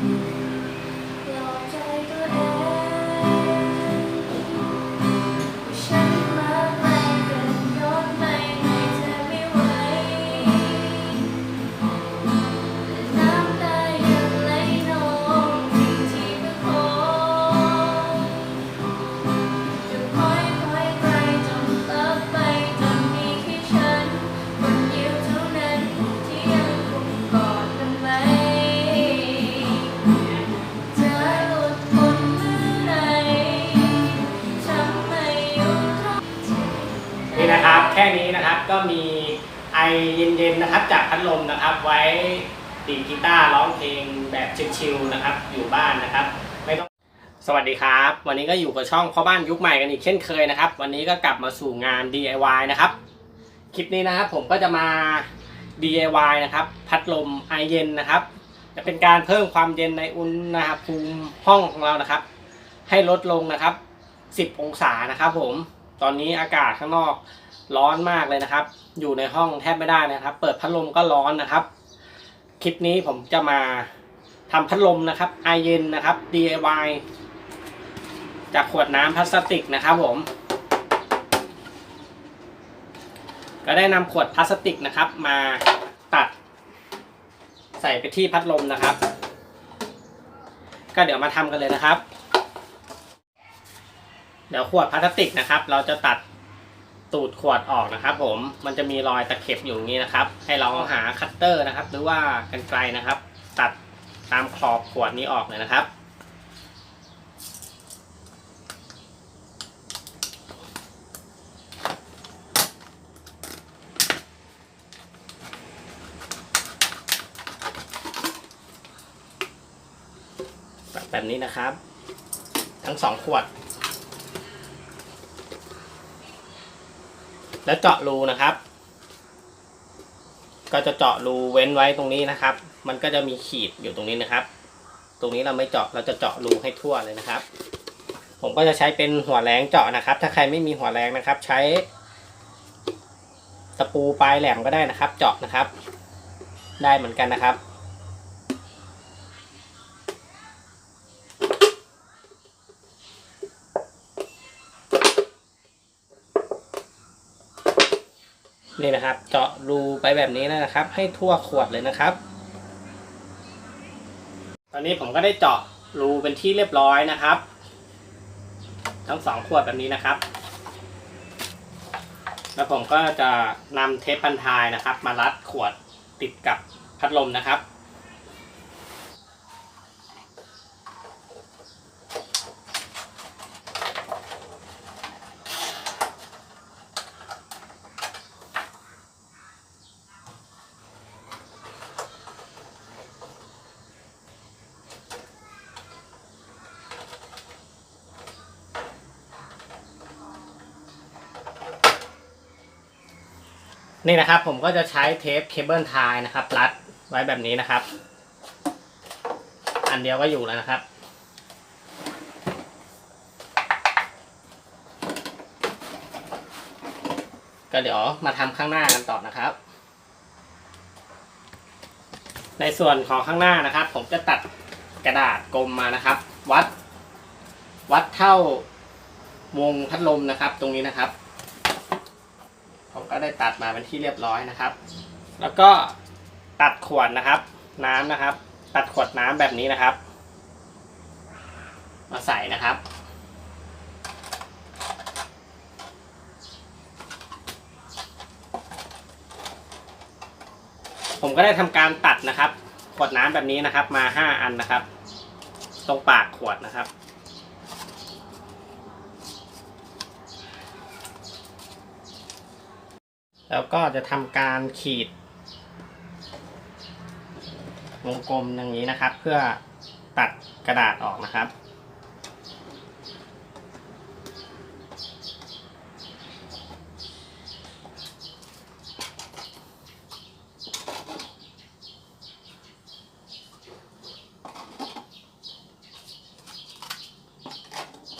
ห มีไอเย็นๆนะครับจากพัดลมนะครับ ไว้ดีกีตาร์ร้องเพลงแบบชิลๆนะครับ อยู่บ้านนะครับไม่ต้องสวัสดีครับ วันนี้ก็อยู่กับช่องพ่อบ้านยุคใหม่กันอีกเช่นเคยนะครับ วันนี้ก็กลับมาสู่งาน DIY นะครับ คลิปนี้นะครับผมก็จะมา DIY นะครับ พัดลมไอเย็นนะครับ จะเป็นการเพิ่มความเย็นในอุณหภูมิห้องของเรานะครับ ให้ลดลงนะครับ 10 องศานะครับ ผมตอนนี้อากาศข้างนอก ร้อนมากเลยนะครับ อยู่ในห้องแทบไม่ได้นะครับ เปิดพัดลมก็ร้อนนะครับ คลิปนี้ผมจะมาทำพัดลมนะครับไอเย็นนะครับ DIY จากขวดน้ำพลาสติกนะครับผม ก็ได้นำขวดพลาสติกนะครับ มาตัด ใส่ไปที่พัดลมนะครับ ก็เดี๋ยวมาทำกันเลยนะครับ เดี๋ยวขวดพลาสติกนะครับ เราจะตัด ตูดขวดออกนะครับ ผมมันจะมีรอยตะเข็บอยู่อย่างนี้นะครับ ให้เราหาคัตเตอร์นะครับ หรือว่ากันไกลนะครับ ตัดตามขอบขวดนี้ออกเลยนะครับแบบนี้นะครับ ทั้งสองขวด แล้วเจาะรูนะครับ ก็จะเจาะรูเว้นไว้ตรงนี้นะครับ มันก็จะมีขีดอยู่ตรงนี้นะครับ ตรงนี้เราไม่เจาะเราจะเจาะรูให้ทั่วเลยนะครับ ผมก็จะใช้เป็นหัวแรงเจาะนะครับ ถ้าใครไม่มีหัวแรงนะครับ ใช้ตะปูปลายแหลมก็ได้นะครับ เจาะนะครับ ได้เหมือนกันนะครับ นี่นะครับ เจาะรูไปแบบนี้นะครับ ให้ทั่วขวดเลยนะครับ ตอนนี้ผมก็ได้เจาะรูเป็นที่เรียบร้อยนะครับ ทั้งสองขวดแบบนี้นะครับ แล้วผมก็จะนำเทปพันทายนะครับ มารัดขวดติดกับพัดลมนะครับ นี่นะครับผมก็จะใช้เทปเคเบิลทายนะครับรัดไว้แบบนี้นะครับ อันเดียวก็อยู่แล้วนะครับ ก็เดี๋ยวมาทำข้างหน้ากันต่อนะครับ ในส่วนของข้างหน้านะครับ ผมจะตัดกระดาษกลมมานะครับ วัด วัดเท่าวงพัดลมนะครับ ตรงนี้นะครับ ผมก็ได้ตัดมาเป็นที่เรียบร้อยนะครับ แล้วก็ตัดขวดนะครับ น้ำนะครับ ตัดขวดน้ำแบบนี้นะครับ มาใส่นะครับผมก็ได้ทำการตัดนะครับ ขวดน้ำแบบนี้นะครับ มาห้าอันนะครับ ตรงปากขวดนะครับ แล้วก็จะทำการขีด วงกลมอย่างนี้นะครับ เพื่อตัดกระดาษออกนะครับ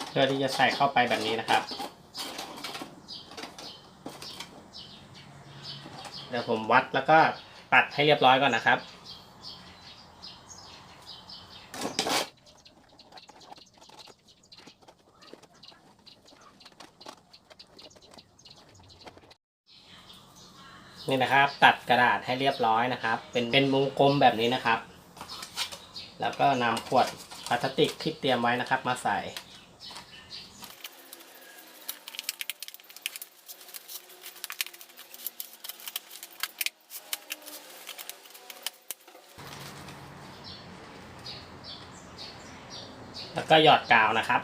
เพื่อที่จะใส่เข้าไปแบบนี้นะครับ ดี๋ยวผมวัดแล้วก็ตัดให้เรียบร้อยก่อนนะครับนี่นะครับ ตัดกระดาษให้เรียบร้อยนะครับ เป็นเป็นวงกลมแบบนี้นะครับ แล้วก็นำขวดพลาสติกที่เตรียมไว้นะครับ มาใส่ แล้วก็หยอดกาวนะครับ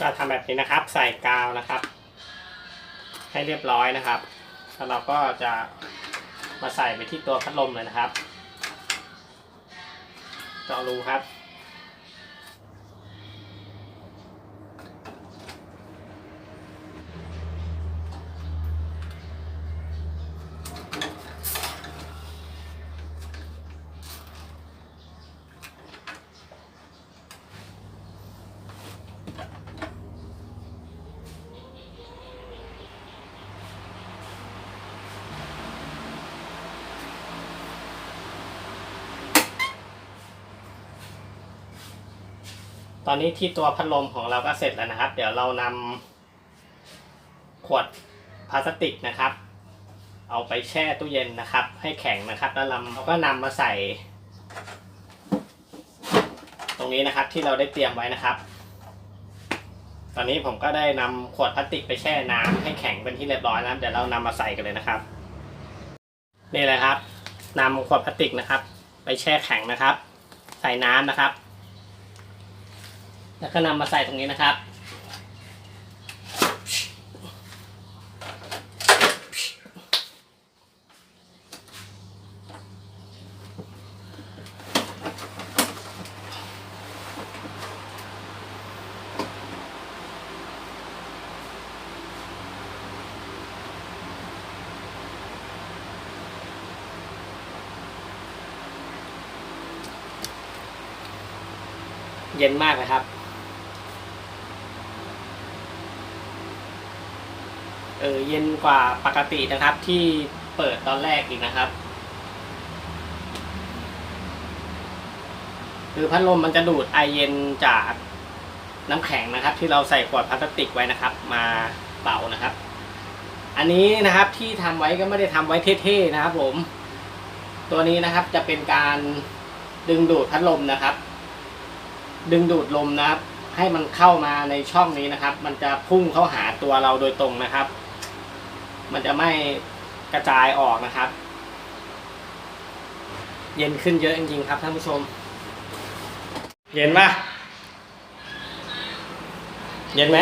ก็ทำแบบนี้นะครับ ใส่กาวนะครับ ให้เรียบร้อยนะครับแล้วเราก็จะ มาใส่ไปที่ตัวพัดลมเลยนะครับเจาะรูครับ ตอนนี้ที่ตัวพัดลมของเราก็เสร็จแล้วนะครับ เดี๋ยวเรานำขวดพลาสติกนะครับ เอาไปแช่ตู้เย็นนะครับ ให้แข็งนะครับ แล้วเราเราก็นำมาใส่ ตรงนี้นะครับที่เราได้เตรียมไว้นะครับ ตอนนี้ผมก็ได้นำขวดพลาสติกไปแช่น้ำให้แข็งเป็นที่เรียบร้อยแล้วเดี๋ยวเรานำมาใส่กันเลยนะครับ นี่เลยครับนำขวดพลาสติกนะครับ ไปแช่แข็งนะครับ ใส่น้ำนะครับ แล้วก็นำมาใส่ตรงนี้นะครับ เย็นมากเลยครับ ออเย็นกว่าปกตินะครับที่เปิดตอนแรกอีกนะครับ คือพัดลมมันจะดูดไอเย็นจากน้ำแข็งนะครับ ที่เราใส่ขวดพลาสติกไว้นะครับ มาเป่านะครับ อันนี้นะครับที่ทำไว้ก็ไม่ได้ทำไว้เท่ๆนะครับ ผม ตัวนี้นะครับจะเป็นการดึงดูดพัดลมนะครับ ดึงดูดลมนะครับ ให้มันเข้ามาในช่องนี้นะครับ มันจะพุ่งเข้าหาตัวเราโดยตรงนะครับ มันจะไม่กระจายออกนะครับ เย็นขึ้นเยอะจริงๆครับท่านผู้ชม เย็นปะเย็นไหม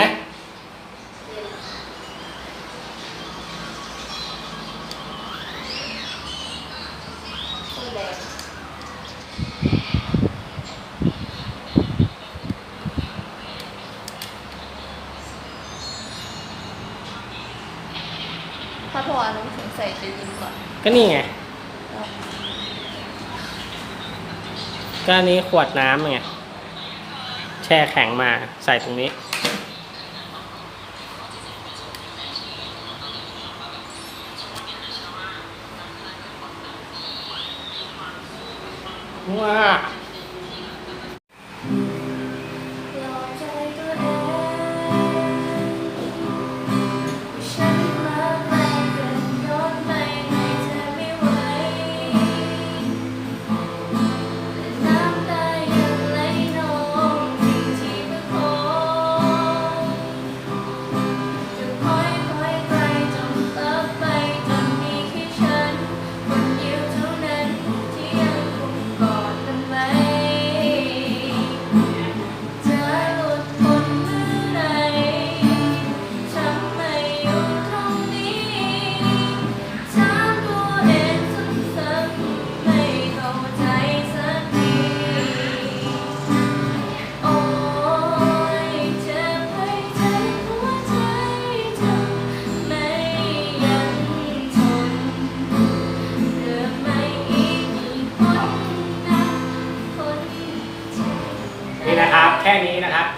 ตู้แดงถ้าพออันน้ำแข็งใส่จะยิน ก็นี่ไง ก็นี้ขวดน้ำไง แช่แข็งมาใส่ตรงนี้ ว้า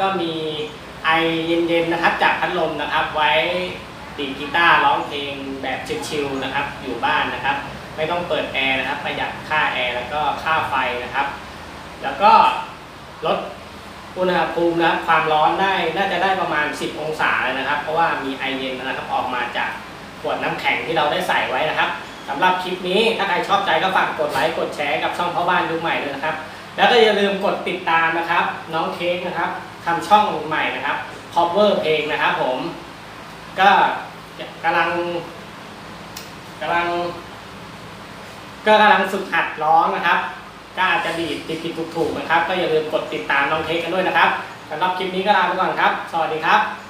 ก็มีไอเย็นๆนะครับจากพัดลมนะครับไว้ดีดกีตาร์ร้องเพลงแบบชิลๆนะครับอยู่บ้านนะครับ ไม่ต้องเปิดแอร์นะครับประหยัดค่าแอร์แล้วก็ค่าไฟนะครับ แล้วก็ลดอุณหภูมินะครับความร้อนได้น่าจะได้ประมาณ 10 องศาเลยนะครับ เพราะว่ามีไอเย็นนะครับออกมาจากขวดน้ำแข็งที่เราได้ใส่ไว้นะครับสำหรับคลิปนี้ถ้าใครชอบใจก็ฝากกดไลค์กดแชร์กับช่องพ่อบ้านยุคใหม่ด้วยนะครับ แล้วก็อย่าลืมกดติดตามนะครับ น้องเค้กนะครับทำช่องใหม่นะครับ cover เพลงนะครับผม ก็กำลังกำลัง ก็กำลังฝึกหัดร้องนะครับ ก็อาจจะดีดผิดผิดถูกถูกๆนะครับ ก็อย่าลืมกดติดตามน้องเค้กกันด้วยนะครับสำหรับคลิปนี้ก็ลาไปก่อนครับ สวัสดีครับ